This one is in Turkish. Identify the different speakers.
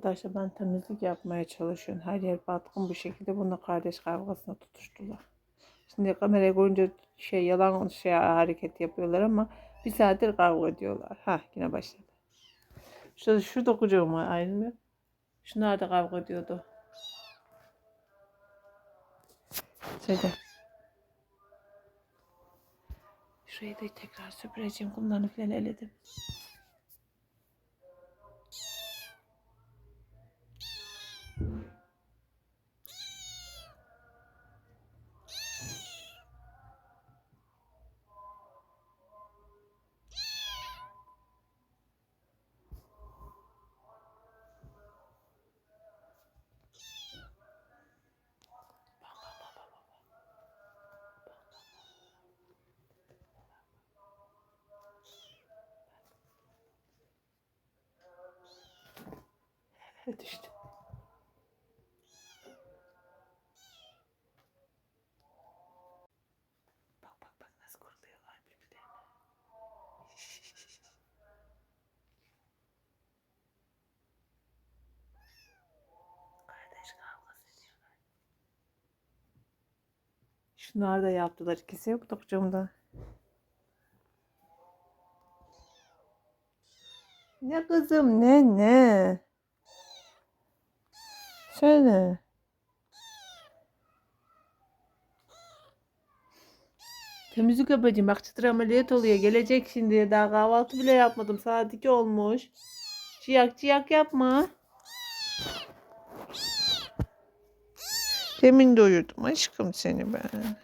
Speaker 1: Arkadaşlar ben temizlik yapmaya çalışıyorum. Her yer batkın bir şekilde. Bununla kardeş kavgasına tutuştular. Şimdi kamerayı görünce şey yalan şey hareket yapıyorlar ama bir saattir kavga ediyorlar. Ha yine başladı. Şurada, kucağım var aynı mı? Şunlar da kavga ediyordu. Şeyde. Şurayı da tekrar süpüreceğim. Kumlarını falan eledim. Düştü. Bak bak bak nasıl kuruluyorlar birbirlerine. Kardeş kavgası ediyorlar. Şunlar da yaptılar ikisi yok da kucağımda. Ne kızım ne ne? Söyle. Temizlik yapacağım. Bak çıtır ameliyat oluyor. Gelecek şimdi. Daha kahvaltı bile yapmadım. Saat 2 olmuş. Ciyak ciyak yapma. Demin doyurdum aşkım seni ben.